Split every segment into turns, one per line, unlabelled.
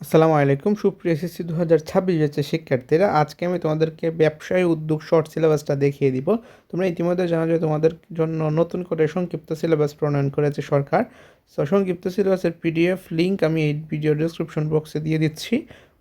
আসসালামু আলাইকুম। সুপ্রিয় এসএসসি দু হাজার ছাব্বিশ ব্যাচের শিক্ষার্থীরা, আজকে আমি তোমাদেরকে ব্যবসায় উদ্যোগ শর্ট সিলেবাসটা দেখিয়ে দিব। তোমরা ইতিমধ্যে জানো যে তোমাদের জন্য নতুন করে সংক্ষিপ্ত সিলেবাস প্রণয়ন করেছে সরকার। সো সংক্ষিপ্ত সিলেবাসের পিডিএফ লিঙ্ক আমি এই ভিডিও ডিসক্রিপশন বক্সে দিয়ে দিচ্ছি।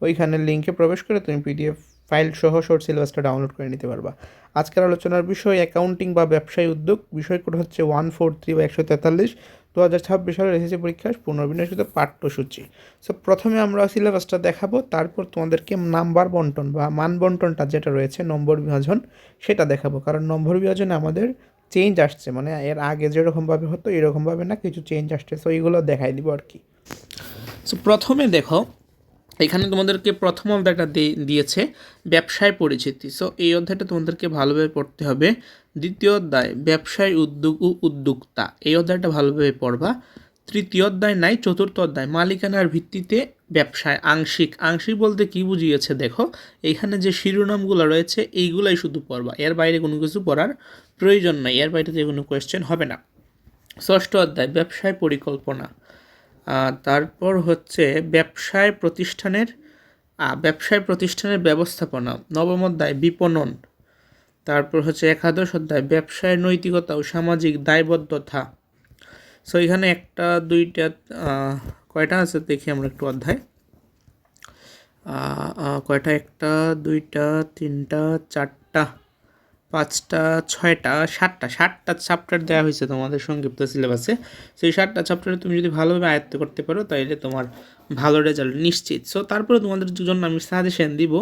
ওইখানে লিঙ্কে প্রবেশ করে তুমি পিডিএফ ফাইল সহ শর্ট সিলেবাসটা ডাউনলোড করে নিতে পারবা। আজকের আলোচনার বিষয় অ্যাকাউন্টিং বা ব্যবসায়ী উদ্যোগ। বিষয় কোড হচ্ছে ওয়ান ফোর থ্রি বা একশো তেতাল্লিশ। দু হাজার ছাব্বিশ সালের এসএসসি পরীক্ষার পুনর্বিন্যাসিত পাঠ্যসূচি। সো প্রথমে আমরা সিলেবাসটা দেখাবো, তারপর তোমাদেরকে নাম্বার বন্টন বা মান বন্টনটা যেটা রয়েছে, নম্বর বিভাজন, সেটা দেখাবো। কারণ নম্বর বিভাজনে আমাদের চেঞ্জ আসছে মানে এর আগে যেরকমভাবে হতো, এরকমভাবে না কিছু চেঞ্জ আসছে। সো এইগুলো দেখাই দিব আর কি। সো প্রথমে দেখো এখানে তোমাদেরকে প্রথম অধ্যায়টা দিয়েছে ব্যবসায় পরিচিতি। সো এই অধ্যায়টা তোমাদেরকে ভালোভাবে পড়তে হবে। দ্বিতীয় অধ্যায়, ব্যবসায় উদ্যোগ ও উদ্যোক্তা। এই অধ্যায়টা ভালোভাবে পড়বা। তৃতীয় অধ্যায় নাই, চতুর্থ অধ্যায়, মালিকানার ভিত্তিতে ব্যবসায়, আংশিক। আংশিক বলতে কি বুঝিয়েছে দেখো? এইখানে যে শিরোনামগুলো রয়েছে, এইগুলাই শুধু পড়বা। এর বাইরে কোনো কিছু পড়ার প্রয়োজন নাই। এর বাইরে যে কোনো কোয়েশ্চেন হবে না। ষষ্ঠ অধ্যায়, ব্যবসায় পরিকল্পনা। তারপর হচ্ছে ব্যবসায় প্রতিষ্ঠানের ব্যবসায় প্রতিষ্ঠানের ব্যবস্থাপনা, নবম অধ্যায়, বিপণন। তারপর হচ্ছে একাদশ অধ্যায়, ব্যবসায় নৈতিকতা ও সামাজিক দায়বদ্ধতা। সো এখানে একটা, দুইটা কয়টা আছে দেখি আমরা একটু অধ্যায়। কয়টা? একটা, দুইটা, তিনটা, চারটা। পাঁচটা, ছয়টা, সাতটা সাতটা চ্যাপ্টার দেওয়া হয়েছে তোমাদের সংক্ষিপ্ত সিলেবাসে সেই সাতটা চ্যাপ্টারে তুমি যদি ভালোভাবে আয়ত্ত করতে পারো তাহলে তোমার ভালো রেজাল্ট নিশ্চিত। সো তারপরে তোমাদের জন্য আমি সাজেশন দিব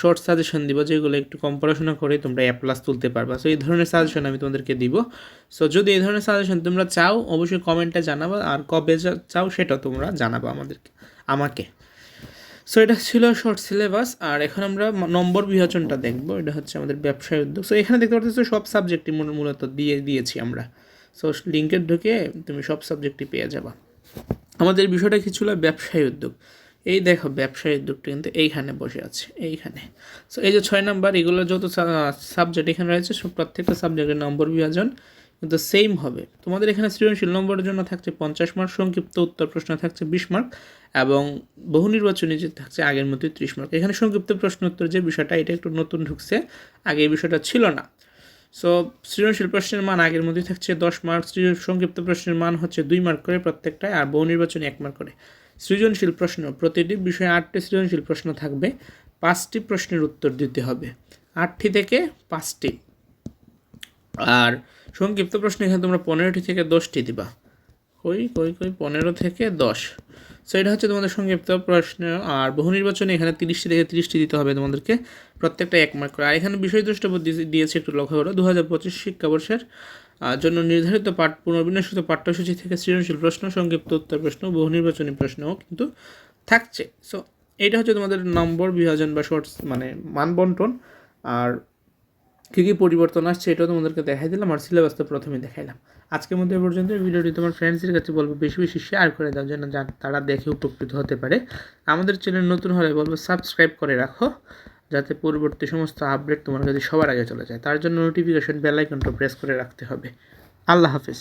শর্ট সাজেশন দিব, যেগুলো একটু কম পড়াশোনা করে তোমরা এ প্লাস তুলতে পারবা। সো এই ধরনের সাজেশন আমি তোমাদেরকে দিব। সো যদি এই ধরনের সাজেশন তোমরা চাও, অবশ্যই কমেন্টে জানাবা, আর কবে চাও সেটা তোমরা জানাবা আমাদেরকে, আমাকে। সো এটা ছিল শর্ট সিলেবাস আর এখন আমরা নম্বর বিভাজনটা দেখব। এটা হচ্ছে আমাদের ব্যবসায় উদ্যোগ। সো এখানে দেখতে পাচ্ছ, সব সাবজেক্টই মূলত দিয়ে, দিয়েছি আমরা। সো লিঙ্কের ঢুকে তুমি সব সাবজেক্টই পেয়ে যাবা। আমাদের বিষয়টা কি ছিল? ব্যবসায়ী উদ্যোগ। এই দেখো, ব্যবসায়ী উদ্যোগটা কিন্তু এইখানে বসে আছে, এইখানে। সো এই যে ছয় নাম্বার, এগুলো যত সাবজেক্ট এখানে রয়েছে, সব প্রত্যেকটা সাবজেক্টের নম্বর বিভাজন। কিন্তু সেম হবে। তোমাদের এখানে সৃজনশীল নম্বরের জন্য থাকছে পঞ্চাশ মার্ক সংক্ষিপ্ত উত্তর প্রশ্ন থাকছে বিশ মার্ক এবং বহু নির্বাচনী যে থাকছে আগের মতোই ত্রিশ মার্ক এখানে সংক্ষিপ্ত প্রশ্ন উত্তর যে বিষয়টা, এটা একটু নতুন ঢুকছে। আগে এই বিষয়টা ছিল না। সো সৃজনশীল প্রশ্নের মান আগের মধ্যেই থাকছে দশ মার্ক সংক্ষিপ্ত প্রশ্নের মান হচ্ছে দুই মার্ক করে প্রত্যেকটায় আর বহু নির্বাচনী এক মার্ক করে। সৃজনশীল প্রশ্ন, প্রতিটি বিষয়ে আটটি সৃজনশীল প্রশ্ন থাকবে। পাঁচটি প্রশ্নের উত্তর দিতে হবে। আটটি থেকে পাঁচটি। আর সংক্ষিপ্ত প্রশ্ন, এখানে তোমরা পনেরোটি থেকে দশটি দিবা। কই কই কই, পনেরো থেকে দশ। সো এটা হচ্ছে তোমাদের সংক্ষিপ্ত প্রশ্ন। আর বহু নির্বাচনে এখানে তিরিশটি থেকে তিরিশটি দিতে হবে তোমাদেরকে প্রত্যেকটা এক মার্ক করে। আর এখানে বিষয় দ্রষ্টব্য দিয়েছে একটু লক্ষ্য করো। দু হাজার পঁচিশ শিক্ষাবর্ষের জন্য নির্ধারিত পাঠ, পুনর্বিন্যাসিত পাঠ্যসূচি থেকে সৃজনশীল প্রশ্ন, সংক্ষিপ্ত উত্তর প্রশ্ন, বহু নির্বাচনী প্রশ্নও কিন্তু থাকছে। সো এইটা হচ্ছে তোমাদের নম্বর, বিভাজন বা শর্টস মানে মানবন্টন। আর কী কী পরিবর্তন আসছে এটাও তোমাদেরকে দেখাই দিলাম আর সিলেবাস তো প্রথমে দেখাইলাম। আজকের মধ্যে পর্যন্ত। ভিডিওটি তোমার ফ্রেন্ডসদের কাছে বলব বেশি বেশি শেয়ার করে দাও যেন যা তারা দেখে উপকৃত হতে পারে। আমাদের চ্যানেল নতুন হলে বলব সাবস্ক্রাইব করে রাখো, যাতে পরবর্তী সমস্ত আপডেট তোমার কাছে সবার আগে চলে যায়। তার জন্য নোটিফিকেশন বেল আইকনটা প্রেস করে রাখতে হবে। আল্লাহ হাফিজ।